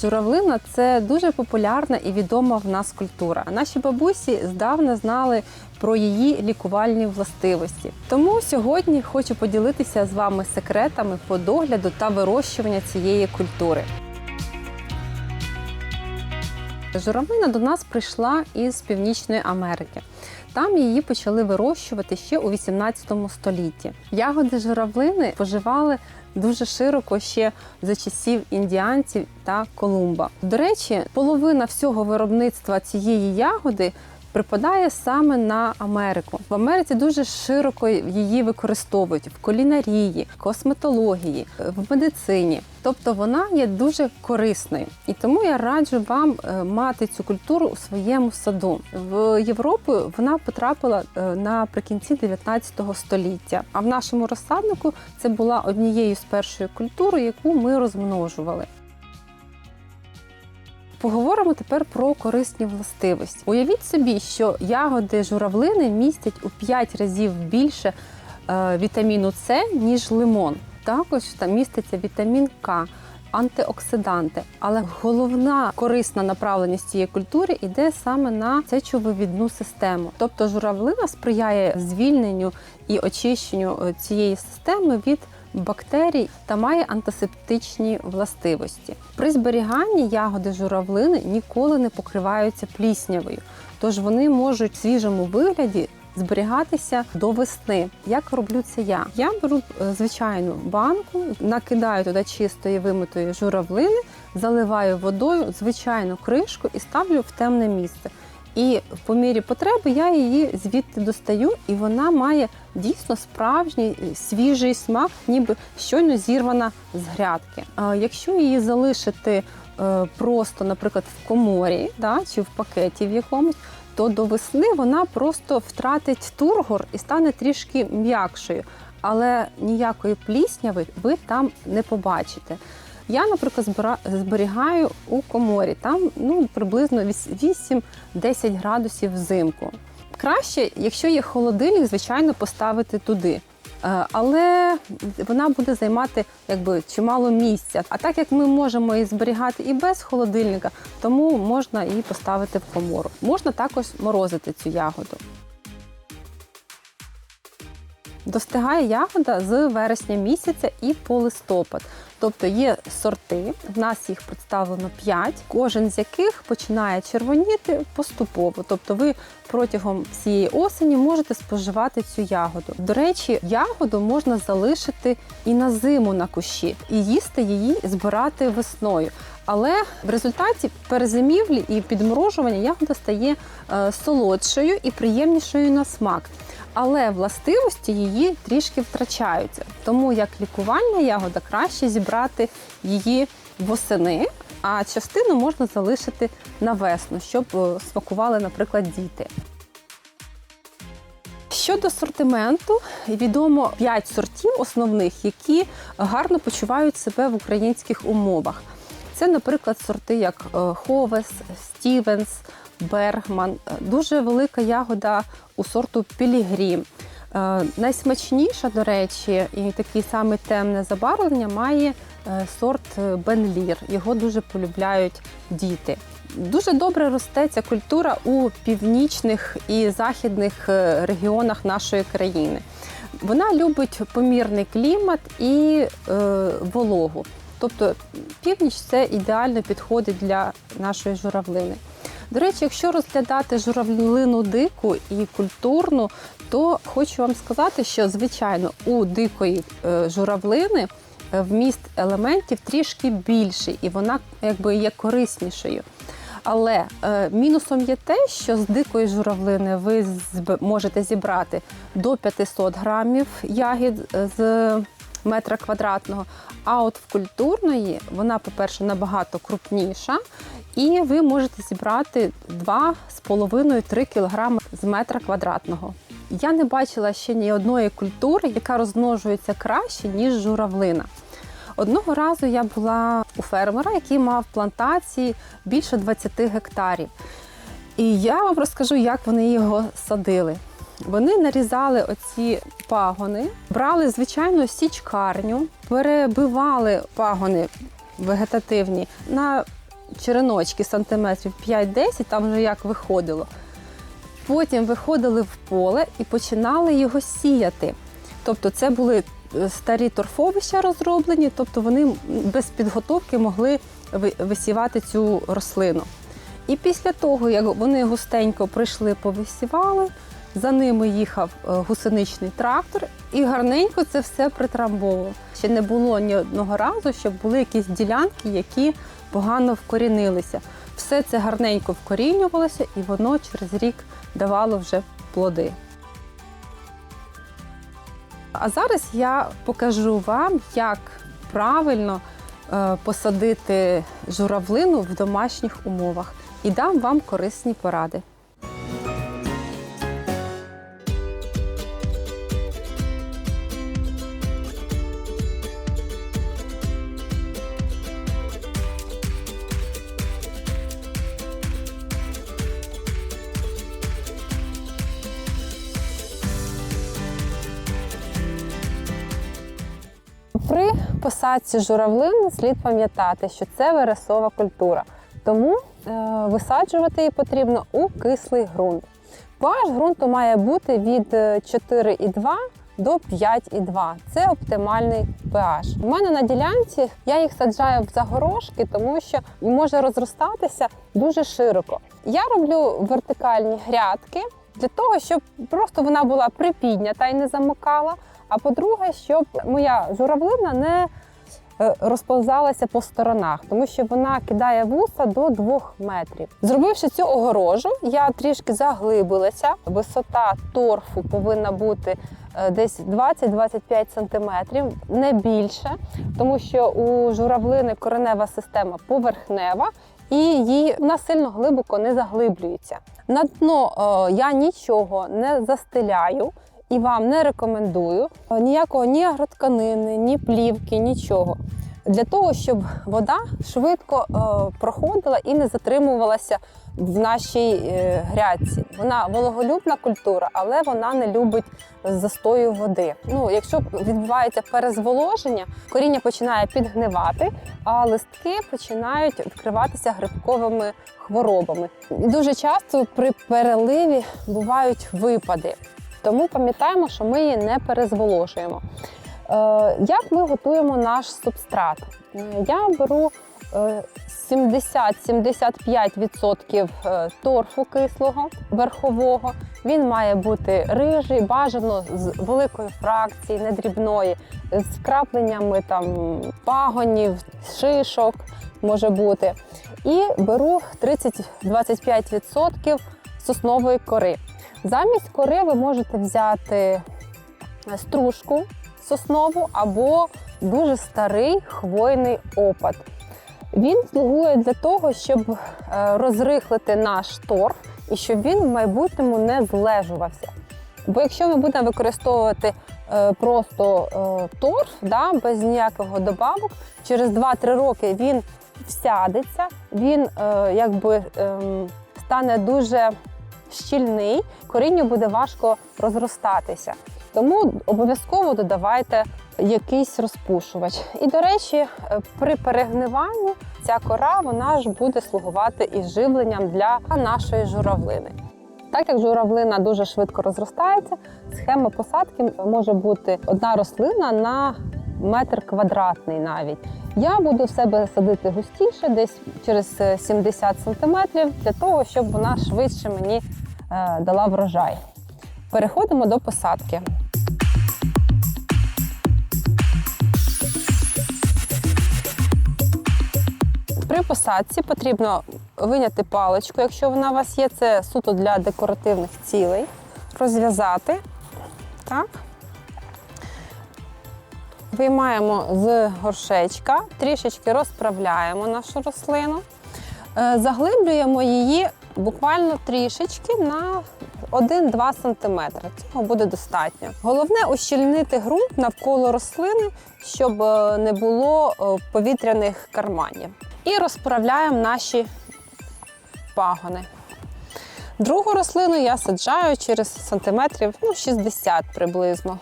Журавлина це дуже популярна і відома в нас культура. Наші бабусі здавна знали про її лікувальні властивості. Тому сьогодні хочу поділитися з вами секретами по догляду та вирощування цієї культури. Журавлина до нас прийшла із Північної Америки. Там її почали вирощувати ще у 18 столітті. Ягоди журавлини поживали дуже широко ще за часів індіанців та Колумба. До речі, половина всього виробництва цієї ягоди припадає саме на Америку. В Америці дуже широко її використовують в кулінарії, косметології, в медицині. Тобто вона є дуже корисною, і тому я раджу вам е, мати цю культуру у своєму саду. В Європу вона потрапила е, наприкінці 19 століття. А в нашому розсаднику це була однією з першої культур, яку ми розмножували. Поговоримо тепер про корисні властивості. Уявіть собі, що ягоди журавлини містять у 5 разів більше е, вітаміну С, ніж лимон. Також там міститься вітамін К, антиоксиданти. Але головна корисна направленість цієї культури йде саме на сечовивідну систему. Тобто журавлина сприяє звільненню і очищенню е, цієї системи від бактерій та має антисептичні властивості. При зберіганні ягоди журавлини ніколи не покриваються пліснявою, тож вони можуть в свіжому вигляді зберігатися до весни. Як роблю це я? Я беру е, звичайну банку, накидаю туди чистої вимитої журавлини, заливаю водою, звичайну кришку і ставлю в темне місце. І по мірі потреби я її звідти достаю, і вона має дійсно справжній е, свіжий смак, ніби щойно зірвана з грядки. Якщо її залишити е, просто, наприклад, в коморі да, чи в пакеті в якомусь, то до весни вона просто втратить тургор і стане трішки м'якшою. Але ніякої плісняви ви там не побачите. Я, наприклад, зберігаю у коморі, там ну, приблизно 8-10 градусів взимку. Краще, якщо є холодильник, звичайно, поставити туди. Е, Але вона буде займати якби чимало місця. А так як ми можемо її зберігати і без холодильника, тому можна її поставити в комору. Можна також морозити цю ягоду. Достигає ягода з вересня місяця і по листопад. Тобто є сорти, в нас їх представлено 5, кожен з яких починає червоніти поступово. Тобто ви протягом цієї осені можете споживати цю ягоду. До речі, ягоду можна залишити і на зиму на кущі, і їсти її збирати весною. Але в результаті перезимівлі і підморожування ягода стає е, солодшою і приємнішою на смак. Але властивості її трішки втрачаються. Тому як лікувальна ягода краще зібрати її восени, а частину можна залишити на весну, щоб е, смакували, наприклад, діти. Щодо сортименту, відомо 5 сортів основних, які гарно почувають себе в українських умовах. Це, наприклад, сорти як Ховес, Стівенс, Бергман. Е, Дуже велика ягода у сорту Пілігрім. Е, Найсмачніша, до речі, і таке саме темне забарвлення має е, сорт Бенлір. Його дуже полюбляють діти. Дуже добре росте ця культура у північних і західних е, регіонах нашої країни. Вона любить помірний клімат і е, вологу. Тобто північ це ідеально підходить для нашої журавлини. До речі, якщо розглядати журавлину дику і культурну, то хочу вам сказати, що звичайно у дикої е, журавлини е, вміст елементів трішки більший, і вона якби є кориснішою. Але е, мінусом є те, що з дикої журавлини ви можете зібрати до 500 грамів ягід е, з метра квадратного. А от в культурної вона, по-перше, набагато крупніша, і ви можете зібрати 2,5-3 кг з метра квадратного. Я не бачила ще ні одної культури, яка розмножується краще, ніж журавлина. Одного разу я була у фермера, який мав плантації більше 20 гектарів. І я вам розкажу, як вони його садили. Вони нарізали оці пагони, брали звичайну січкарню, перебивали пагони вегетативні на череночки сантиметрів 5-10, там вже як виходило. Потім виходили в поле і починали його сіяти. Тобто це були е, старі торфовища розроблені, тобто вони без підготовки могли висівати цю рослину. І після того, як вони густенько прийшли, повисівали, за ними їхав е, гусеничний трактор і гарненько це все притрамбовував. Ще не було ні одного разу, щоб були якісь ділянки, які погано вкорінилися. Все це гарненько вкорінювалося, і воно через рік давало вже плоди. А зараз я покажу вам, як правильно е, посадити журавлину в домашніх умовах і дам вам корисні поради. При посадці журавлини слід пам'ятати, що це вересова культура, тому е, висаджувати її потрібно у кислий ґрунт. pH ґрунту має бути від е, 4,2 до 5,2. Це оптимальний pH. У мене на ділянці я їх саджаю в загорошки, тому що може розростатися дуже широко. Я роблю вертикальні грядки для того, щоб просто вона була припіднята і не замикала. А по-друге, щоб моя журавлина не е, розповзалася по сторонах, тому що вона кидає вуса до 2 метрів. Зробивши цю огорожу, я трішки заглибилася. Висота торфу повинна бути е, десь 20-25 сантиметрів, не більше, тому що у журавлини коренева система поверхнева. І її вона сильно глибоко не заглиблюється. На дно е, я нічого не застеляю і вам не рекомендую Е, ніякого ні агротканини, ні плівки, нічого. Для того, щоб вода швидко е, проходила і не затримувалася в нашій е, грядці. Вона вологолюбна культура, але вона не любить застою води. Ну, якщо відбувається перезволоження, коріння починає підгнивати, а листки починають вкриватися грибковими хворобами. І Дуже часто при переливі бувають випади. Тому пам'ятаємо, що ми її не перезволожуємо. Е, Як ми готуємо наш субстрат? Е, Я беру е, 70-75% е, торфу кислого верхового. Він має бути рижий, бажано з великої фракції, не дрібної, з вкрапленнями там пагонів, шишок може бути. І беру 30-25% соснової кори. Замість кори ви можете взяти стружку соснову або дуже старий хвойний опад. Він слугує для того, щоб е, розрихлити наш торф і щоб він в майбутньому не злежувався. Бо якщо ми будемо використовувати е, просто е, торф да, без ніякого добавок, через 2-3 роки він всядеться, він е, якби ем, стане дуже щільний, корінню буде важко розростатися. Тому обов'язково додавайте якийсь розпушувач. І, до речі, е, при перегниванні ця кора вона ж буде слугувати і живленням для нашої журавлини. Так як журавлина дуже швидко розростається, схема посадки може бути одна рослина на метр квадратний навіть. Я буду в себе садити густіше, десь через е, 70 сантиметрів, для того, щоб вона швидше мені е, дала врожай. Переходимо до посадки. При посадці потрібно виняти паличку, якщо вона у вас є, це суто для декоративних цілей. Розв'язати. Так. Виймаємо з горшечка, трішечки розправляємо нашу рослину, Е, заглиблюємо її буквально трішечки на 1-2 см. Цього буде достатньо. Головне ущільнити ґрунт навколо рослини, щоб е, не було е, повітряних карманів. І розправляємо наші пагони. Другу рослину я саджаю через сантиметрів ну, 60 приблизно.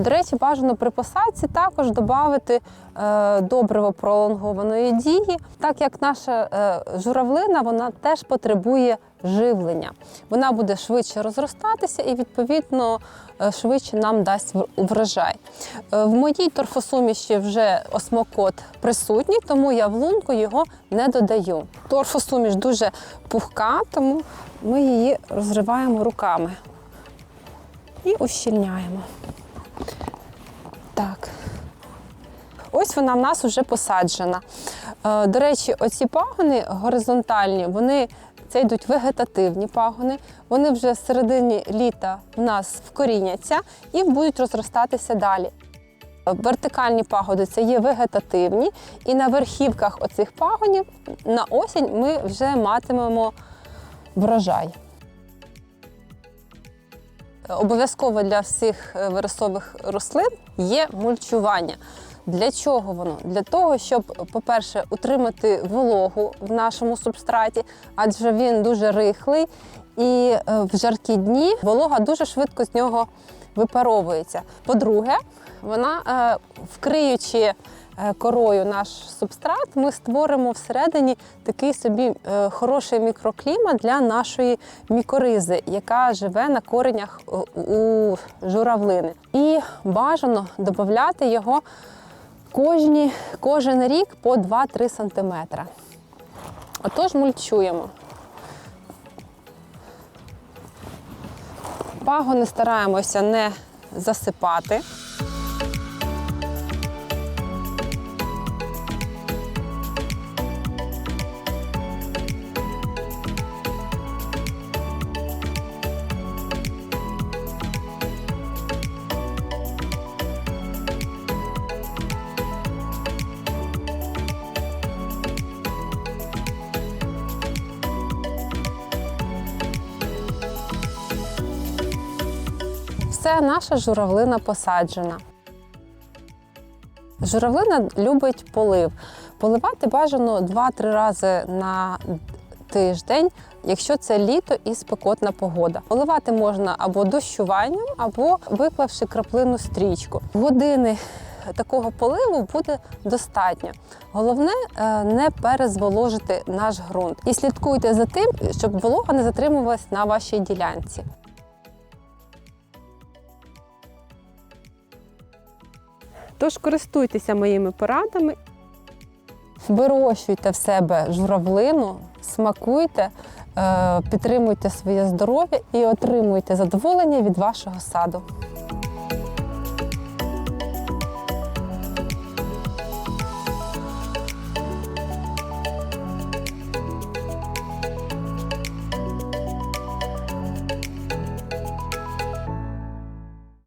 До речі, бажано при посадці також додати е, добриво пролонгованої дії, так як наша е, журавлина вона теж потребує живлення. Вона буде швидше розростатися і, відповідно, е, швидше нам дасть врожай. В моїй торфосуміші вже осмокот присутній, тому я в лунку його не додаю. Торфосуміш дуже пухка, тому ми її розриваємо руками і ущільняємо. Так. Ось вона в нас вже посаджена. Е, До речі, оці пагони горизонтальні, вони це йдуть вегетативні пагони. Вони вже в середині літа в нас вкоріняться і будуть розростатися далі. Вертикальні пагоди це є вегетативні, і на верхівках оцих пагонів на осінь ми вже матимемо врожай. Обов'язково для всіх е, вересових рослин є мульчування. Для чого воно? Для того, щоб, по-перше, утримати вологу в нашому субстраті, адже він дуже рихлий, і е, в жаркі дні волога дуже швидко з нього випаровується. По-друге, вона, е, вкриючи корою наш субстрат, ми створимо всередині такий собі е, хороший мікроклімат для нашої мікоризи, яка живе на коренях е, у журавлини. І бажано додати його кожні, кожен рік по 2-3 см. Отож, мульчуємо. Пагони стараємося не засипати. Все, наша журавлина посаджена. Журавлина любить полив. Поливати бажано 2-3 рази на тиждень, якщо це літо і спекотна погода. Поливати можна або дощуванням, або виклавши краплину стрічку. Години такого поливу буде достатньо. Головне е, не перезволожити наш ґрунт. І слідкуйте за тим, щоб волога не затримувалась на вашій ділянці. Тож користуйтеся моїми порадами. Вирощуйте в себе журавлину, смакуйте, е, підтримуйте своє здоров'я і отримуйте задоволення від вашого саду.